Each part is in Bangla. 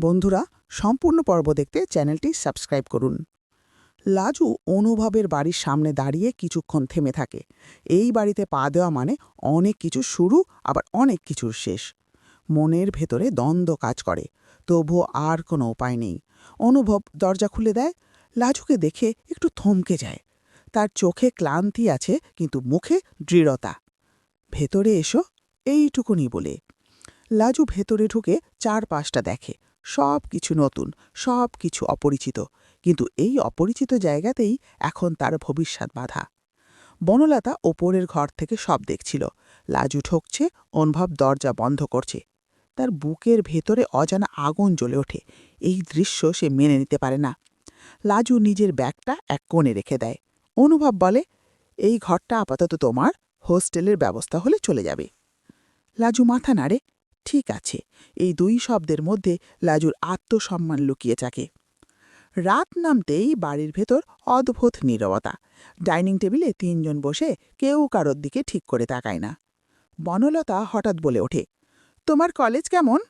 বন্ধুরা, সম্পূর্ণ পর্ব দেখতে চ্যানেলটি সাবস্ক্রাইব করুন। লাজু অনুভবের বাড়ির সামনে দাঁড়িয়ে কিছুক্ষণ থেমে থাকে। এই বাড়িতে পা দেওয়া মানে অনেক কিছু শুরু, আবার অনেক কিছুর শেষ। মনের ভেতরে দ্বন্দ্ব কাজ করে তবুও আর কোনো উপায় নেই। অনুভব দরজা খুলে দেয়, লাজুকে দেখে একটু থমকে যায়। তার চোখে ক্লান্তি আছে, কিন্তু মুখে দৃঢ়তা। ভেতরে এসো, এইটুকুনি বলে। লাজু ভেতরে ঢুকে চারপাশটা দেখে। সব কিছু নতুন সব কিছু অপরিচিত। কিন্তু এই অপরিচিত জায়গাতেই এখন তার ভবিষ্যৎ বাধা। বনলতা ওপরের ঘর থেকে সব দেখছিল। লাজু ঠকছে, অনুভব দরজা বন্ধ করছে। তার বুকের ভেতরে অজানা আগুন জ্বলে ওঠে। এই দৃশ্য সে মেনে নিতে পারে না। লাজু নিজের ব্যাগটা এক কোণে রেখে দেয়। অনুভব বলে, এই ঘরটা আপাতত তোমার, হোস্টেলের ব্যবস্থা হলে চলে যাবে। লাজু মাথা নাড়ে ঠিক আছে, এই দুই শব্দের মধ্যে লাজুর আত্মসম্মান লুকিয়ে থাকে। রাত নামতেই বাড়ির ভেতর অদ্ভুত নীরবতা। ডাইনিং টেবিলে তিনজন বসে কেউ কারোর দিকে ঠিক করে তাকায় না। বনলতা হঠাৎ বলে ওঠে, তোমার কলেজ কেমন?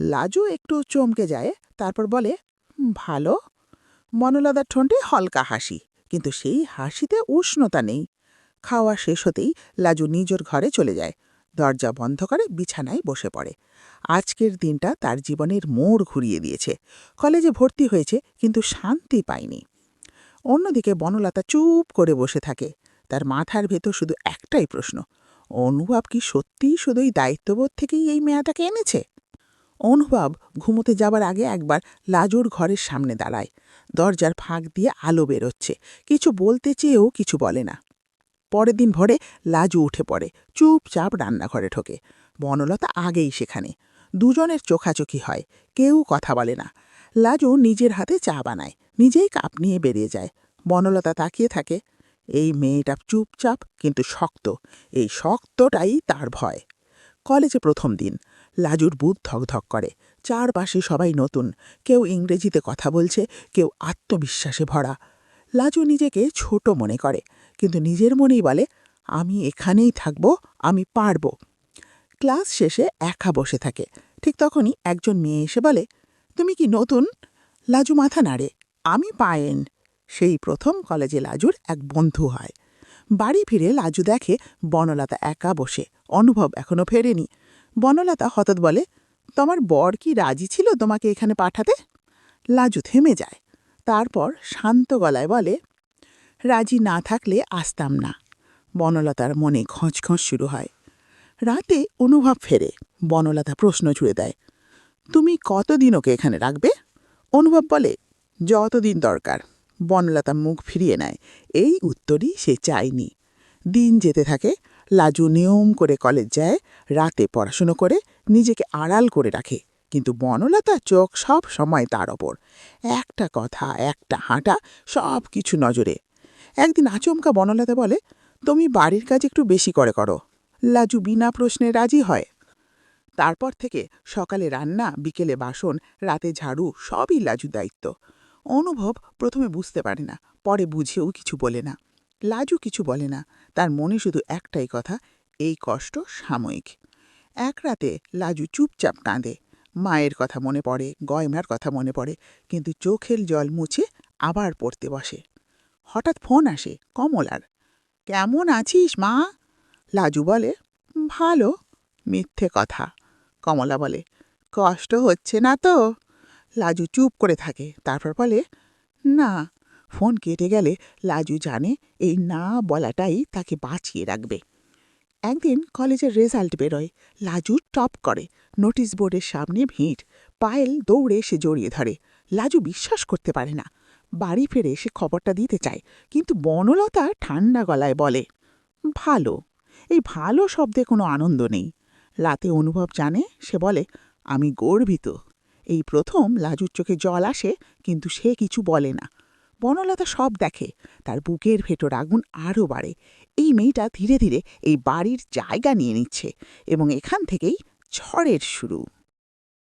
লাজু একটু চমকে যায়, তারপর বলে ভালো। বনলতার ঠোঁটে হালকা হাসি, কিন্তু সেই হাসিতে উষ্ণতা নেই। খাওয়া শেষ হতেই লাজু নিজের ঘরে চলে যায়। দরজা বন্ধ করে বিছানায় বসে পড়ে। আজকের দিনটা তার জীবনের মোড় ঘুরিয়ে দিয়েছে। কলেজে ভর্তি হয়েছে, কিন্তু শান্তি পায়নি। অন্যদিকে বনলতা চুপ করে বসে থাকে। তার মাথার ভেতর শুধু একটাই প্রশ্ন, অনুভব কি সত্যিই শুধুই দায়িত্ববোধ থেকেই এই মেয়াটাকে এনেছে? অনুভব ঘুমোতে যাবার আগে একবার লাজুর ঘরের সামনে দাঁড়ায়। দরজার ফাঁক দিয়ে আলো বেরোচ্ছে। কিছু বলতে চেয়েও কিছু বলে না। পরের দিন ভরে লাজু উঠে পড়ে, চুপচাপ রান্নাঘরে ঢোকে। বনলতা আগেই সেখানে। দুজনের চোখাচোখি হয়, কেউ কথা বলে না। লাজু নিজের হাতে চা বানায়, নিজেই কাপ নিয়ে বেরিয়ে যায়। বনলতা তাকিয়ে থাকে, এই মেয়েটা চুপচাপ কিন্তু শক্ত, এই শক্তটাই তার ভয়। কলেজে প্রথম দিন, লাজুর বুধ ধকধক করে, চারপাশে সবাই নতুন, কেউ ইংরেজিতে কথা বলছে, কেউ আত্মবিশ্বাসে ভরা। লাজু নিজেকে ছোট মনে করে কিন্তু নিজের মনেই বলে, আমি এখানেই থাকব, আমি পারব। ক্লাস শেষে একা বসে থাকে। ঠিক তখনই একজন মেয়ে এসে বলে, তুমি কি নতুন? লাজু মাথা নাড়ে আমি পায়েন। সেই প্রথম কলেজে লাজুর এক বন্ধু হয়। বাড়ি ফিরে লাজু দেখে বনলতা একা বসে, অনুভব এখনও ফেরেনি। বনলতা হঠাৎ বলে, তোমার বর কি রাজি ছিল তোমাকে এখানে পাঠাতে? লাজু থেমে যায়। তারপর শান্ত গলায় বলে রাজি না থাকলে আসতাম না। বনলতার মনে খোঁজ শুরু হয়। রাতে অনুভব ফেরে। বনলতা প্রশ্ন ছুড়ে দেয়, তুমি কতদিন ওকে এখানে রাখবে? অনুভব বলে, যতদিন দরকার। বনলতা মুখ ফিরিয়ে নেয়। এই উত্তরই সে চায়নি। দিন যেতে থাকে, লাজু নিয়ম করে কলেজ যায়, রাতে পড়াশুনো করে, নিজেকে আড়াল করে রাখে। কিন্তু বনলতা চোখ সব সময় তার ওপর। একটা কথা, একটা হাঁটা সব কিছু নজরে। একদিন আচমকা বনলতা বলে, তুমি বাড়ির কাজ একটু বেশি করে করো। লাজু বিনা প্রশ্নে রাজি হয়। তারপর থেকে সকালে রান্না, বিকেলে বাসন, রাতে ঝাড়ু, সবই লাজু দায়িত্ব। অনুভব প্রথমে বুঝতে পারে না, পরে বুঝেও কিছু বলে না। লাজু কিছু বলে না, তার মনে শুধু একটাই কথা, এই কষ্ট সাময়িক। এক রাতে লাজু চুপচাপ কাঁদে। মায়ের কথা মনে পড়ে, গয়নার কথা মনে পড়ে, কিন্তু চোখের জল মুছে আবার পড়তে বসে। হঠাৎ ফোন আসে, কমলার। কেমন আছিস, মা? লাজু বলে, ভালো, মিথ্যে কথা। কমলা বলে, কষ্ট হচ্ছে না তো? লাজু চুপ করে থাকে, তারপর বলে, না। ফোন কেটে গেলে লাজু জানে এই না বলাটাই তাকে বাঁচিয়ে রাখবে। একদিন কলেজের রেজাল্ট বেরোয়, লাজু টপ করে, নোটিশ বোর্ডের সামনে ভিড়, পায়েল দৌড়ে এসে জড়িয়ে ধরে। লাজু বিশ্বাস করতে পারে না বাড়ি ফিরে সে খবরটা দিতে চায়, কিন্তু বনলতা ঠান্ডা গলায় বলে, ভালো, এই ভালো শব্দে কোনো আনন্দ নেই। রাতে অনুভব জানে, সে বলে, আমি গর্বিত। এই প্রথম লাজুর চোখে জল আসে, কিন্তু সে কিছু বলে না। বনলতা সব দেখে, তার বুকের ভেতর আগুন আরও বাড়ে। এই মেয়েটা ধীরে ধীরে এই বাড়ির জায়গা নিয়ে নিচ্ছে এবং এখান থেকেই ঝড়ের শুরু।